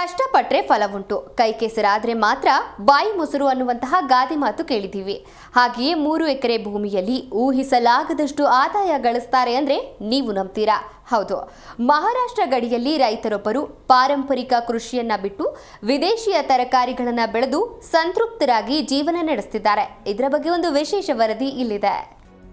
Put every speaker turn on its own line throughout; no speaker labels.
ಕಷ್ಟಪಟ್ರೆ ಫಲವುಂಟು. ಕೈ ಕೆಸರಾದರೆ ಮಾತ್ರ ಬಾಯಿ ಮೊಸರು ಅನ್ನುವಂತಹ ಗಾದೆ ಮಾತು ಕೇಳಿದ್ದೀವಿ. ಹಾಗೆಯೇ ಮೂರು ಎಕರೆ ಭೂಮಿಯಲ್ಲಿ ಊಹಿಸಲಾಗದಷ್ಟು ಆದಾಯ ಗಳಿಸ್ತಾರೆ ಅಂದರೆ ನೀವು ನಂಬ್ತೀರಾ? ಹೌದು. ಮಹಾರಾಷ್ಟ್ರ ಗಡಿಯಲ್ಲಿ ರೈತರೊಬ್ಬರು ಪಾರಂಪರಿಕ ಕೃಷಿಯನ್ನ ಬಿಟ್ಟು ವಿದೇಶಿಯ ತರಕಾರಿಗಳನ್ನು ಬೆಳೆದು ಸಂತೃಪ್ತರಾಗಿ ಜೀವನ ನಡೆಸ್ತಿದ್ದಾರೆ. ಇದರ ಬಗ್ಗೆ ಒಂದು ವಿಶೇಷ ವರದಿ ಇಲ್ಲಿದೆ.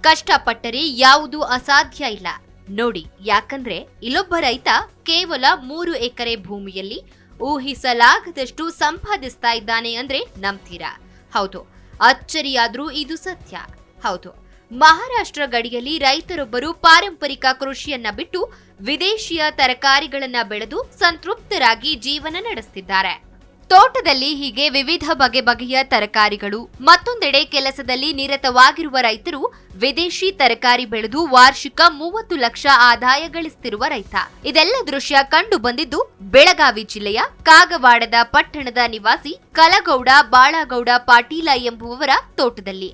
ಕಷ್ಟಪಟ್ಟರೆ ಯಾವುದು ಅಸಾಧ್ಯ ಇಲ್ಲ. ನೋಡಿ, ಯಾಕಂದ್ರೆ ಇಲ್ಲೊಬ್ಬ ರೈತ ಕೇವಲ ಮೂರು ಎಕರೆ ಭೂಮಿಯಲ್ಲಿ ಊಹಿಸಲಾಗದಷ್ಟು ಸಂಪಾದಿಸ್ತಾ ಇದ್ದಾನೆ ಅಂದ್ರೆ ನಂಬ್ತೀರಾ. ಹೌದು, ಅಚ್ಚರಿಯಾದ್ರೂ ಇದು ಸತ್ಯ. ಹೌದು, ಮಹಾರಾಷ್ಟ್ರ ಗಡಿಯಲ್ಲಿ ರೈತರೊಬ್ಬರು ಪಾರಂಪರಿಕ ಕೃಷಿಯನ್ನ ಬಿಟ್ಟು ವಿದೇಶಿಯ ತರಕಾರಿಗಳನ್ನ ಬೆಳೆದು ಸಂತೃಪ್ತರಾಗಿ ಜೀವನ ನಡೆಸ್ತಿದ್ದಾರೆ. ತೋಟದಲ್ಲಿ ಹೀಗೆ ವಿವಿಧ ಬಗೆ ಬಗೆಯ ತರಕಾರಿಗಳು, ಮತ್ತೊಂದೆಡೆ ಕೆಲಸದಲ್ಲಿ ನಿರತವಾಗಿರುವ ರೈತರು ವಿದೇಶಿ ತರಕಾರಿ ಬೆಳೆದು ವಾರ್ಷಿಕ ಮೂವತ್ತು ಲಕ್ಷ ಆದಾಯ ಗಳಿಸುತ್ತಿರುವ ರೈತ. ಇದೆಲ್ಲ ದೃಶ್ಯ ಕಂಡು ಬಂದಿದ್ದು ಬೆಳಗಾವಿ ಜಿಲ್ಲೆಯ ಕಾಗವಾಡದ ಪಟ್ಟಣದ ನಿವಾಸಿ ಕಲಗೌಡ ಬಾಳಗೌಡ ಪಾಟೀಲ ಎಂಬುವವರ ತೋಟದಲ್ಲಿ.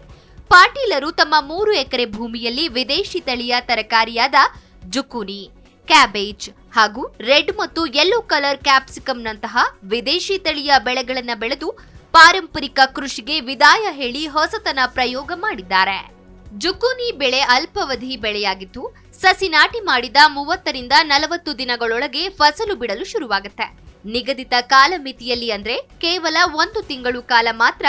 ಪಾಟೀಲರು ತಮ್ಮ ಮೂರು ಎಕರೆ ಭೂಮಿಯಲ್ಲಿ ವಿದೇಶಿ ತಳಿಯ ತರಕಾರಿಯಾದ ಜುಕುನಿ ಕ್ಯಾಬೇಜ್ ಹಾಗೂ ರೆಡ್ ಮತ್ತು ಯೆಲ್ಲೋ ಕಲರ್ ಕ್ಯಾಪ್ಸಿಕಂನಂತಹ ವಿದೇಶಿ ತಳಿಯ ಬೆಳೆಗಳನ್ನು ಬೆಳೆದು ಪಾರಂಪರಿಕ ಕೃಷಿಗೆ ವಿದಾಯ ಹೇಳಿ ಹೊಸತನ ಪ್ರಯೋಗ ಮಾಡಿದ್ದಾರೆ. ಜುಕೂನಿ ಬೆಳೆ ಅಲ್ಪಾವಧಿ ಬೆಳೆಯಾಗಿದ್ದು, ಸಸಿ ನಾಟಿ ಮಾಡಿದ ಮೂವತ್ತರಿಂದ ನಲವತ್ತು ದಿನಗಳೊಳಗೆ ಫಸಲು ಬಿಡಲು ಶುರುವಾಗುತ್ತೆ. ನಿಗದಿತ ಕಾಲಮಿತಿಯಲ್ಲಿ ಅಂದ್ರೆ ಕೇವಲ ಒಂದು ತಿಂಗಳು ಕಾಲ ಮಾತ್ರ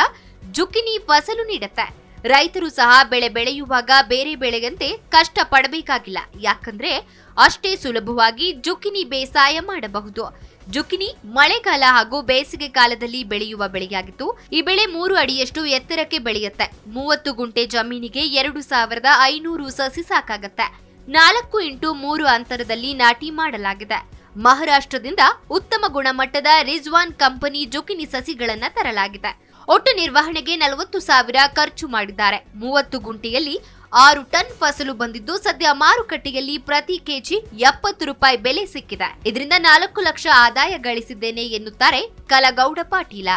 ಜುಕಿನಿ ಫಸಲು ನೀಡುತ್ತೆ. ರೈತರು ಸಹ ಬೆಳೆ ಬೆಳೆಯುವಾಗ ಬೇರೆ ಬೆಳೆಯಂತೆ ಕಷ್ಟ ಪಡಬೇಕಾಗಿಲ್ಲ. ಯಾಕಂದ್ರೆ ಅಷ್ಟೇ ಸುಲಭವಾಗಿ ಜುಕಿನಿ ಬೇಸಾಯ ಮಾಡಬಹುದು. ಜುಕಿನಿ ಮಳೆಗಾಲ ಹಾಗೂ ಬೇಸಿಗೆ ಕಾಲದಲ್ಲಿ ಬೆಳೆಯುವ ಬೆಳೆಯಾಗಿತ್ತು. ಈ ಬೆಳೆ ಮೂರು ಅಡಿಯಷ್ಟು ಎತ್ತರಕ್ಕೆ ಬೆಳೆಯುತ್ತೆ. ಮೂವತ್ತು ಗುಂಟೆ ಜಮೀನಿಗೆ ಎರಡು ಸಾವಿರದ ಐನೂರು ಸಸಿ ಸಾಕಾಗತ್ತೆ. ನಾಲ್ಕು ಇಂಟು ಮೂರು ಅಂತರದಲ್ಲಿ ನಾಟಿ ಮಾಡಲಾಗಿದೆ. ಮಹಾರಾಷ್ಟ್ರದಿಂದ ಉತ್ತಮ ಗುಣಮಟ್ಟದ ರಿಜ್ವಾನ್ ಕಂಪನಿ ಜುಕಿನಿ ಸಸಿಗಳನ್ನು ತರಲಾಗಿದೆ. ಒಟ್ಟು ನಿರ್ವಹಣೆಗೆ ನಲವತ್ತು ಸಾವಿರ ಖರ್ಚು ಮಾಡಿದ್ದಾರೆ. ಮೂವತ್ತು ಗುಂಟೆಯಲ್ಲಿ ಆರು ಟನ್ ಫಸಲು ಬಂದಿದ್ದು ಸದ್ಯ ಮಾರುಕಟ್ಟೆಯಲ್ಲಿ ಪ್ರತಿ ಕೆಜಿ ಎಪ್ಪತ್ತು ರೂಪಾಯಿ ಬೆಲೆ ಸಿಕ್ಕಿದೆ. ಇದರಿಂದ ನಾಲ್ಕು ಲಕ್ಷ ಆದಾಯ ಗಳಿಸಿದ್ದೇನೆ ಎನ್ನುತ್ತಾರೆ ಕಲಗೌಡ ಪಾಟೀಲ.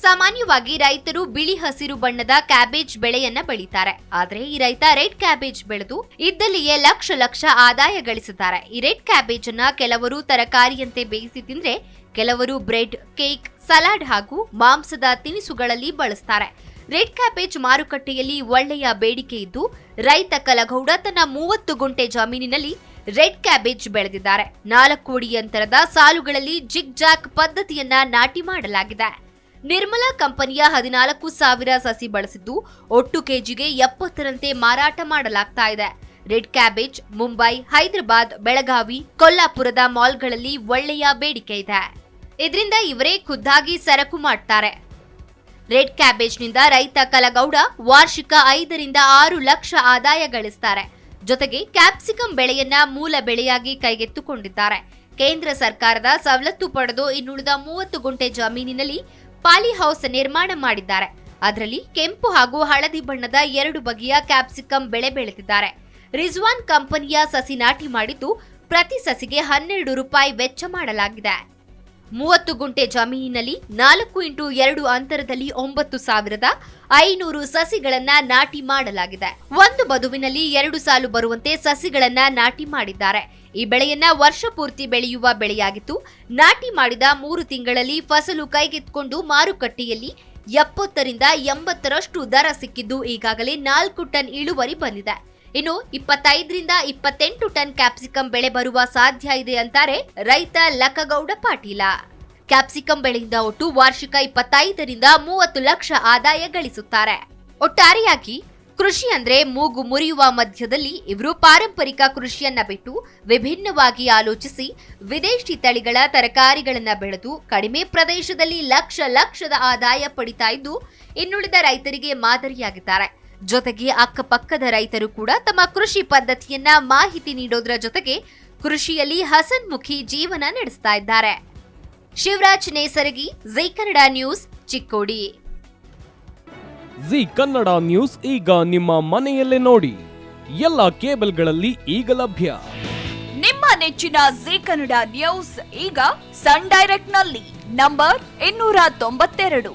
ಸಾಮಾನ್ಯವಾಗಿ ರೈತರು ಬಿಳಿ ಹಸಿರು ಬಣ್ಣದ ಕ್ಯಾಬೇಜ್ ಬೆಳೆಯನ್ನ ಬೆಳೀತಾರೆ. ಆದ್ರೆ ಈ ರೈತ ರೆಡ್ ಕ್ಯಾಬೇಜ್ ಬೆಳೆದು ಇದ್ದಲ್ಲಿಯೇ ಲಕ್ಷ ಲಕ್ಷ ಆದಾಯ ಗಳಿಸಿದ್ದಾರೆ. ಈ ರೆಡ್ ಕ್ಯಾಬೇಜ್ ಅನ್ನ ಕೆಲವರು ತರಕಾರಿಯಂತೆ ಬೇಯಿಸಿ ತಿಂದ್ರೆ ಕೆಲವರು ಬ್ರೆಡ್, ಕೇಕ್, ಸಲಾಡ್ ಹಾಗೂ ಮಾಂಸದ ತಿನಿಸುಗಳಲ್ಲಿ ಬಳಸ್ತಾರೆ. ರೆಡ್ ಕ್ಯಾಬೇಜ್ ಮಾರುಕಟ್ಟೆಯಲ್ಲಿ ಒಳ್ಳೆಯ ಬೇಡಿಕೆ ಇದ್ದು, ರೈತ ಕಲಗೌಡ ತನ್ನ ಮೂವತ್ತು ಗುಂಟೆ ಜಮೀನಿನಲ್ಲಿ ರೆಡ್ ಕ್ಯಾಬೇಜ್ ಬೆಳೆದಿದ್ದಾರೆ. ನಾಲ್ಕು ಅಡಿ ಅಂತರದ ಸಾಲುಗಳಲ್ಲಿ ಜಿಗ್ ಜಾಕ್ ಪದ್ಧತಿಯನ್ನ ನಾಟಿ ಮಾಡಲಾಗಿದೆ. ನಿರ್ಮಲಾ ಕಂಪನಿಯ ಹದಿನಾಲ್ಕು ಸಾವಿರ ಸಸಿ ಬಳಸಿದ್ದು, ಒಟ್ಟು ಕೆಜಿಗೆ ಎಪ್ಪತ್ತರಂತೆ ಮಾರಾಟ ಮಾಡಲಾಗ್ತಾ ಇದೆ. ರೆಡ್ ಕ್ಯಾಬೇಜ್, ಮುಂಬೈ, ಹೈದರಾಬಾದ್, ಬೆಳಗಾವಿ, ಕೊಲ್ಲಾಪುರದ ಮಾಲ್ಗಳಲ್ಲಿ ಒಳ್ಳೆಯ ಬೇಡಿಕೆ ಇದೆ. ಇದರಿಂದ ಇವರೇ ಖುದ್ದಾಗಿ ಸರಕು ಮಾಡ್ತಾರೆ. ರೆಡ್ ಕ್ಯಾಬೇಜ್ನಿಂದ ರೈತ ಕಲಗೌಡ ವಾರ್ಷಿಕ ಐದರಿಂದ ಆರು ಲಕ್ಷ ಆದಾಯ ಗಳಿಸ್ತಾರೆ. ಜೊತೆಗೆ ಕ್ಯಾಪ್ಸಿಕಂ ಬೆಳೆಯನ್ನ ಮೂಲ ಬೆಳೆಯಾಗಿ ಕೈಗೆತ್ತುಕೊಂಡಿದ್ದಾರೆ. ಕೇಂದ್ರ ಸರ್ಕಾರದ ಸವಲತ್ತು ಪಡೆದು ಇನ್ನುಳಿದ ಮೂವತ್ತು ಗುಂಟೆ ಜಮೀನಿನಲ್ಲಿ ಪಾಲಿ ಹೌಸ್ ನಿರ್ಮಾಣ ಮಾಡಿದ್ದಾರೆ. ಅದರಲ್ಲಿ ಕೆಂಪು ಹಾಗೂ ಹಳದಿ ಬಣ್ಣದ ಎರಡು ಬಗೆಯ ಕ್ಯಾಪ್ಸಿಕಂ ಬೆಳೆ ಬೆಳೆದಿದ್ದಾರೆ. ರಿಜ್ವಾನ್ ಕಂಪನಿಯ ಸಸಿ ನಾಟಿ ಮಾಡಿದ್ದು ಪ್ರತಿ ಸಸಿಗೆ ಹನ್ನೆರಡು ರೂಪಾಯಿ ವೆಚ್ಚ ಮಾಡಲಾಗಿದೆ. ಮೂವತ್ತು ಗುಂಟೆ ಜಮೀನಿನಲ್ಲಿ ನಾಲ್ಕು ಇಂಟು ಎರಡು ಅಂತರದಲ್ಲಿ ಒಂಬತ್ತು ಸಾವಿರದ ಐನೂರು ಸಸಿಗಳನ್ನ ನಾಟಿ ಮಾಡಲಾಗಿದೆ. ಒಂದು ಬದುವಿನಲ್ಲಿ ಎರಡು ಸಾಲು ಬರುವಂತೆ ಸಸಿಗಳನ್ನ ನಾಟಿ ಮಾಡಿದ್ದಾರೆ. ಈ ಬೆಳೆಯನ್ನ ವರ್ಷ ಪೂರ್ತಿ ಬೆಳೆಯುವ ಬೆಳೆಯಾಗಿತ್ತು. ನಾಟಿ ಮಾಡಿದ ಮೂರು ತಿಂಗಳಲ್ಲಿ ಫಸಲು ಕೈಗೆತ್ಕೊಂಡು ಮಾರುಕಟ್ಟೆಯಲ್ಲಿ ಎಪ್ಪತ್ತರಿಂದ ಎಂಬತ್ತರಷ್ಟು ದರ ಸಿಕ್ಕಿದ್ದು ಈಗಾಗಲೇ ನಾಲ್ಕು ಟನ್ ಇಳುವರಿ ಬಂದಿದೆ. ಇನ್ನು ಇಪ್ಪತ್ತೈದರಿಂದ ಇಪ್ಪತ್ತೆಂಟು ಟನ್ ಕ್ಯಾಪ್ಸಿಕಂ ಬೆಳೆ ಬರುವ ಸಾಧ್ಯ ಇದೆ ಅಂತಾರೆ ರೈತ ಲಕ್ಕಗೌಡ ಪಾಟೀಲ. ಕ್ಯಾಪ್ಸಿಕಂ ಬೆಳೆಯಿಂದ ಒಟ್ಟು ವಾರ್ಷಿಕ ಇಪ್ಪತ್ತೈದರಿಂದ ಮೂವತ್ತು ಲಕ್ಷ ಆದಾಯ ಗಳಿಸುತ್ತಾರೆ. ಒಟ್ಟಾರೆಯಾಗಿ ಕೃಷಿ ಅಂದ್ರೆ ಮೂಗು ಮುರಿಯುವ ಮಧ್ಯದಲ್ಲಿ ಇವರು ಪಾರಂಪರಿಕ ಕೃಷಿಯನ್ನ ಬಿಟ್ಟು ವಿಭಿನ್ನವಾಗಿ ಆಲೋಚಿಸಿ ವಿದೇಶಿ ತಳಿಗಳ ತರಕಾರಿಗಳನ್ನ ಬೆಳೆದು ಕಡಿಮೆ ಪ್ರದೇಶದಲ್ಲಿ ಲಕ್ಷ ಲಕ್ಷದ ಆದಾಯ ಪಡಿತಾ ಇದ್ದು ಇನ್ನುಳಿದ ರೈತರಿಗೆ ಮಾದರಿಯಾಗಿದ್ದಾರೆ. ಜೊತೆಗೆ ಅಕ್ಕಪಕ್ಕದ ರೈತರು ಕೂಡ ತಮ್ಮ ಕೃಷಿ ಪದ್ಧತಿಯನ್ನ ಮಾಹಿತಿ ನೀಡೋದ್ರ ಜೊತೆಗೆ ಕೃಷಿಯಲ್ಲಿ ಹಸನ್ಮುಖಿ ಜೀವನ ನಡೆಸ್ತಾ ಇದ್ದಾರೆ. Shivraj Nesaragi Jai Kannada news Chikkodi.
Zee Kannada news ಈಗ ನಿಮ್ಮ ಮನೆಯಲ್ಲೇ ನೋಡಿ. ಎಲ್ಲ ಕೇಬಲ್ಗಳಲ್ಲಿ ಈಗ ಲಭ್ಯ.
ನಿಮ್ಮ ನೆಚ್ಚಿನ ಜಿ ಕನ್ನಡ ನ್ಯೂಸ್ ಈಗ ಸನ್ ಡೈರೆಕ್ಟ್ನಲ್ಲಿ ನಂಬರ್ ಇನ್ನೂರ ತೊಂಬತ್ತೆರಡು.